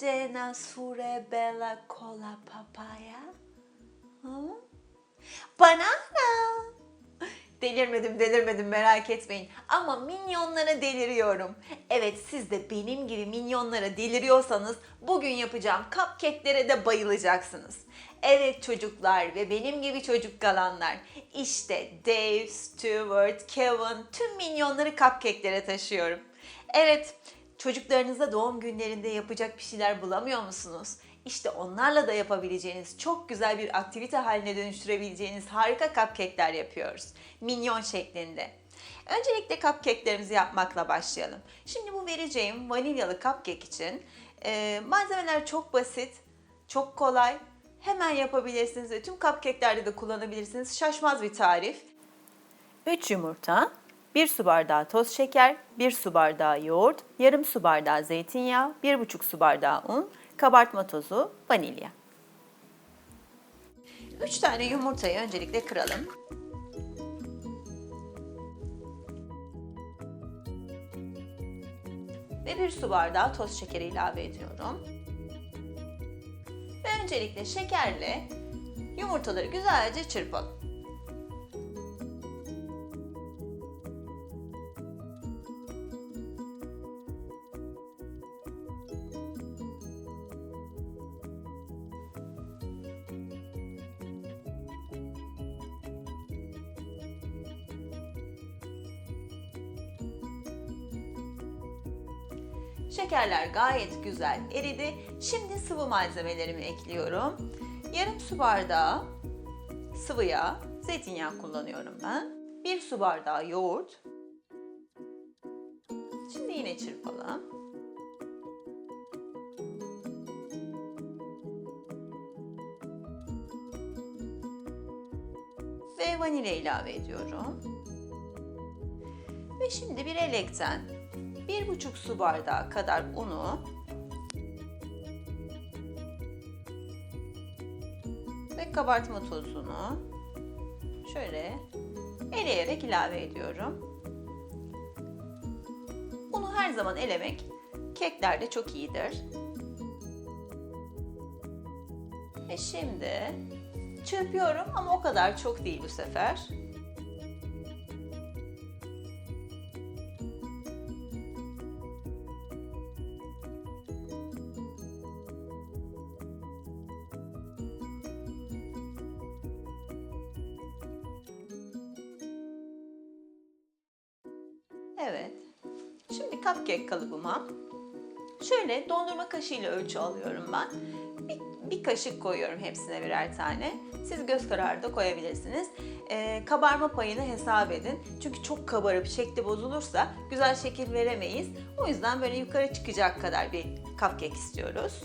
cena sure bella cola papaya? Banana. Delirmedim delirmedim merak etmeyin. Ama minyonlara deliriyorum. Evet siz de benim gibi minyonlara deliriyorsanız bugün yapacağım cupcake'lere de bayılacaksınız. Evet çocuklar ve benim gibi çocuk kalanlar. İşte Dave, Stuart, Kevin tüm minyonları cupcake'lere taşıyorum. Evet çocuklarınıza doğum günlerinde yapacak bir şeyler bulamıyor musunuz? İşte onlarla da yapabileceğiniz çok güzel bir aktivite haline dönüştürebileceğiniz harika cupcake'ler yapıyoruz. Minyon şeklinde. Öncelikle cupcake'lerimizi yapmakla başlayalım. Şimdi bu vereceğim vanilyalı cupcake için e, malzemeler çok basit, çok kolay. Hemen yapabilirsiniz ve tüm cupcake'lerde de kullanabilirsiniz. Şaşmaz bir tarif. 3 yumurta, 1 su bardağı toz şeker, 1 su bardağı yoğurt, yarım su bardağı zeytinyağı, 1,5 su bardağı un, kabartma tozu, vanilya. 3 tane yumurtayı öncelikle kıralım. Ve 1 su bardağı toz şekeri ilave ediyorum. Ve öncelikle şekerle yumurtaları güzelce çırpalım. Şekerler gayet güzel eridi. Şimdi sıvı malzemelerimi ekliyorum. Yarım su bardağı sıvı yağ, zeytinyağı kullanıyorum ben. Bir su bardağı yoğurt. Şimdi yine çırpalım. Ve vanilya ilave ediyorum. Ve şimdi bir elekten 1,5 su bardağı kadar unu ve kabartma tozunu şöyle eleyerek ilave ediyorum. Unu her zaman elemek keklerde çok iyidir. Ve şimdi çırpıyorum ama o kadar çok değil bu sefer. Evet. Şimdi cupcake kalıbıma şöyle dondurma kaşığıyla ölçü alıyorum ben. Bir, bir kaşık koyuyorum hepsine birer tane. Siz göz kararı da koyabilirsiniz. Ee, kabarma payını hesap edin. Çünkü çok kabarıp şekli bozulursa güzel şekil veremeyiz. O yüzden böyle yukarı çıkacak kadar bir cupcake istiyoruz.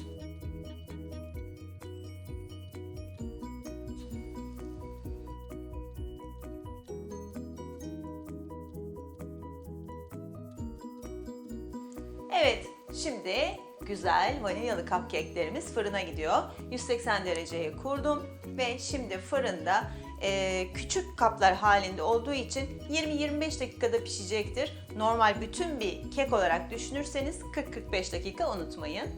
Evet, şimdi güzel vanilyalı cupcake'lerimiz fırına gidiyor. 180 dereceye kurdum ve şimdi fırında e, küçük kaplar halinde olduğu için 20-25 dakikada pişecektir. Normal bütün bir kek olarak düşünürseniz 40-45 dakika unutmayın.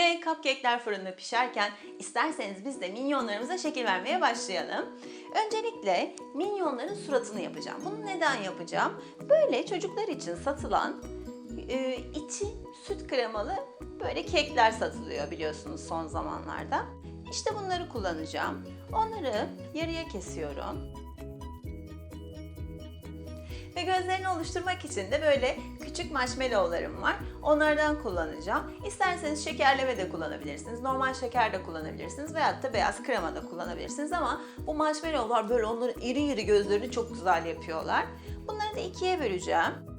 Ve cupcake'ler fırında pişerken isterseniz biz de minyonlarımıza şekil vermeye başlayalım. Öncelikle minyonların suratını yapacağım. Bunu neden yapacağım? Böyle çocuklar için satılan e, içi süt kremalı böyle kekler satılıyor biliyorsunuz son zamanlarda. İşte bunları kullanacağım. Onları yarıya kesiyorum. Ve gözlerini oluşturmak için de böyle küçük marshmallowlarım var. Onlardan kullanacağım. İsterseniz şekerleme de kullanabilirsiniz. Normal şeker de kullanabilirsiniz. Veyahut da beyaz krema da kullanabilirsiniz. Ama bu marshmallowlar böyle onların iri iri gözlerini çok güzel yapıyorlar. Bunları da ikiye böleceğim.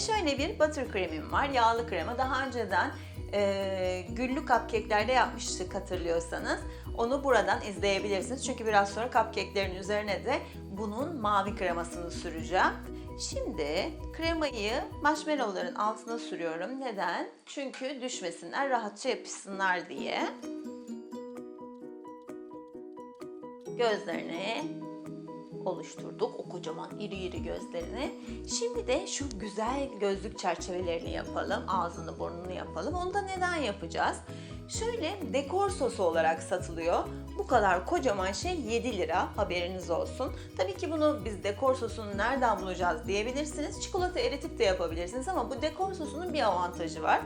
Şöyle bir buttercream'im var. Yağlı krema. Daha önceden e, güllü cupcake'lerde yapmıştık hatırlıyorsanız. Onu buradan izleyebilirsiniz. Çünkü biraz sonra cupcake'lerin üzerine de bunun mavi kremasını süreceğim. Şimdi kremayı marshmallowların altına sürüyorum. Neden? Çünkü düşmesinler, rahatça yapışsınlar diye. gözlerini oluşturduk. O kocaman iri iri gözlerini. Şimdi de şu güzel gözlük çerçevelerini yapalım. Ağzını burnunu yapalım. Onu da neden yapacağız? Şöyle dekor sosu olarak satılıyor. Bu kadar kocaman şey 7 lira haberiniz olsun. Tabii ki bunu biz dekor sosunu nereden bulacağız diyebilirsiniz. Çikolata eritip de yapabilirsiniz ama bu dekor sosunun bir avantajı var.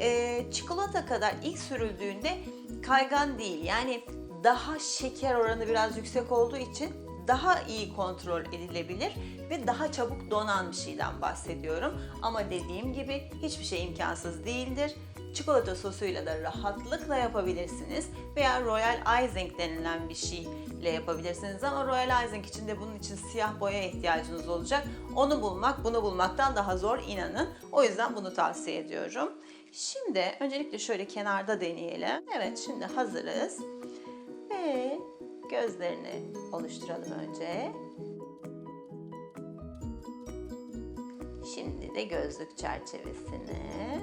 Ee, çikolata kadar ilk sürüldüğünde kaygan değil. Yani daha şeker oranı biraz yüksek olduğu için daha iyi kontrol edilebilir ve daha çabuk donan bir şeyden bahsediyorum. Ama dediğim gibi hiçbir şey imkansız değildir. Çikolata sosuyla da rahatlıkla yapabilirsiniz veya Royal Icing denilen bir şeyle yapabilirsiniz ama Royal Icing için de bunun için siyah boya ihtiyacınız olacak. Onu bulmak bunu bulmaktan daha zor inanın. O yüzden bunu tavsiye ediyorum. Şimdi öncelikle şöyle kenarda deneyelim. Evet şimdi hazırız. Ve gözlerini oluşturalım önce. Şimdi de gözlük çerçevesini.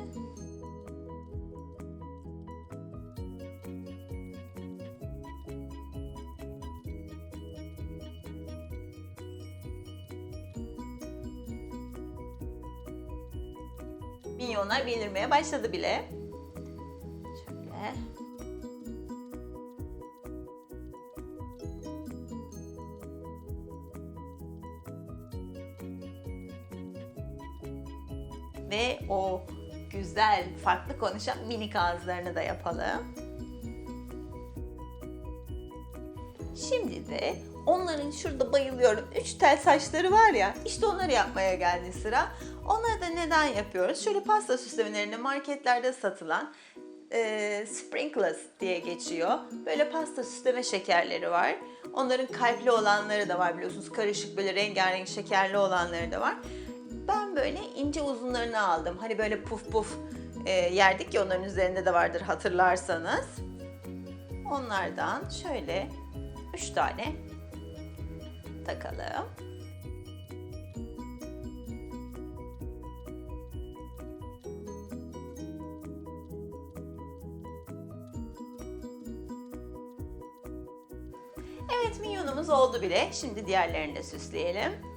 Minyonlar belirmeye başladı bile. Ve o güzel, farklı konuşan minik ağızlarını da yapalım. Şimdi de onların şurada bayılıyorum. Üç tel saçları var ya, işte onları yapmaya geldi sıra. Onları da neden yapıyoruz? Şöyle pasta süslemelerinde marketlerde satılan e, sprinkles diye geçiyor. Böyle pasta süsleme şekerleri var. Onların kalpli olanları da var biliyorsunuz. Karışık böyle rengarenk şekerli olanları da var. Ben böyle ince uzunlarını aldım. Hani böyle puf puf e, yerdik ya onların üzerinde de vardır hatırlarsanız. Onlardan şöyle üç tane takalım. Evet minyonumuz oldu bile. Şimdi diğerlerini de süsleyelim.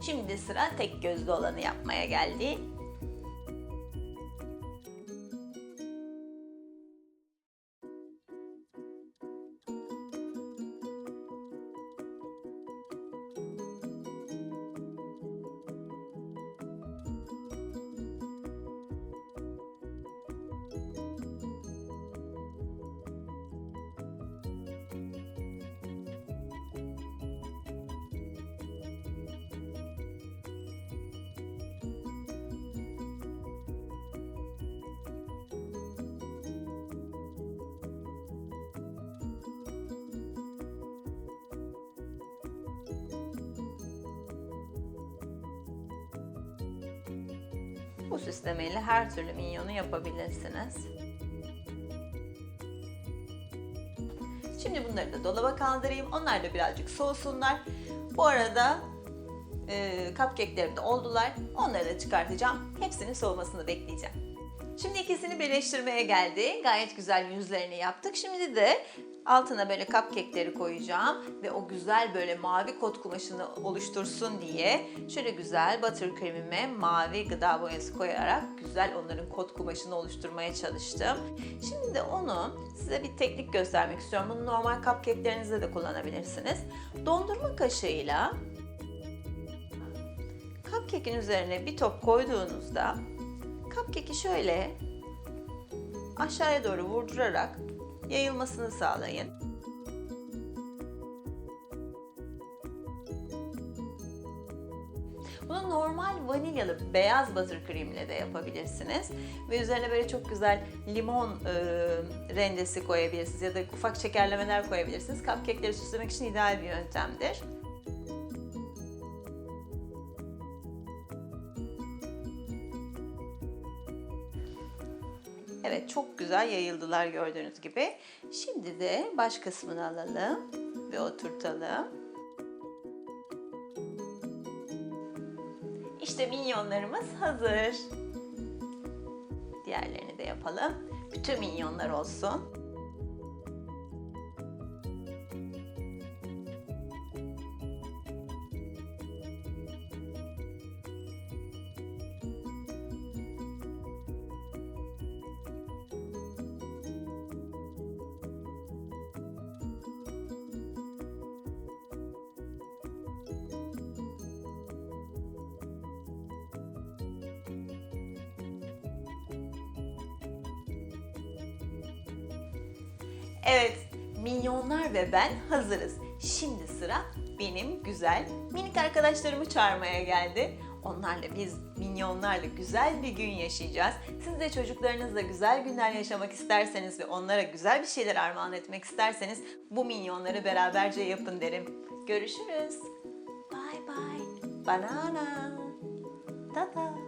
Şimdi sıra tek gözlü olanı yapmaya geldi. Bu süslemeyle her türlü minyonu yapabilirsiniz. Şimdi bunları da dolaba kaldırayım. Onlar da birazcık soğusunlar. Bu arada e, cupcake'lerim de oldular. Onları da çıkartacağım. Hepsinin soğumasını bekleyeceğim. Şimdi ikisini birleştirmeye geldi. Gayet güzel yüzlerini yaptık. Şimdi de Altına böyle cupcake'leri koyacağım ve o güzel böyle mavi kot kumaşını oluştursun diye şöyle güzel buttercream'ime mavi gıda boyası koyarak güzel onların kot kumaşını oluşturmaya çalıştım. Şimdi de onu size bir teknik göstermek istiyorum. Bunu normal cupcake'lerinizde de kullanabilirsiniz. Dondurma kaşığıyla cupcake'in üzerine bir top koyduğunuzda cupcake'i şöyle aşağıya doğru vurdurarak yayılmasını sağlayın. Bunu normal vanilyalı beyaz buttercream ile de yapabilirsiniz. Ve üzerine böyle çok güzel limon e, rendesi koyabilirsiniz ya da ufak şekerlemeler koyabilirsiniz. Cupcake'leri süslemek için ideal bir yöntemdir. Yayıldılar gördüğünüz gibi. Şimdi de baş kısmını alalım ve oturtalım. İşte minyonlarımız hazır. Diğerlerini de yapalım. Bütün minyonlar olsun. Evet, minyonlar ve ben hazırız. Şimdi sıra benim güzel minik arkadaşlarımı çağırmaya geldi. Onlarla biz minyonlarla güzel bir gün yaşayacağız. Siz de çocuklarınızla güzel günler yaşamak isterseniz ve onlara güzel bir şeyler armağan etmek isterseniz bu minyonları beraberce yapın derim. Görüşürüz. Bye bye. Banana. Tata.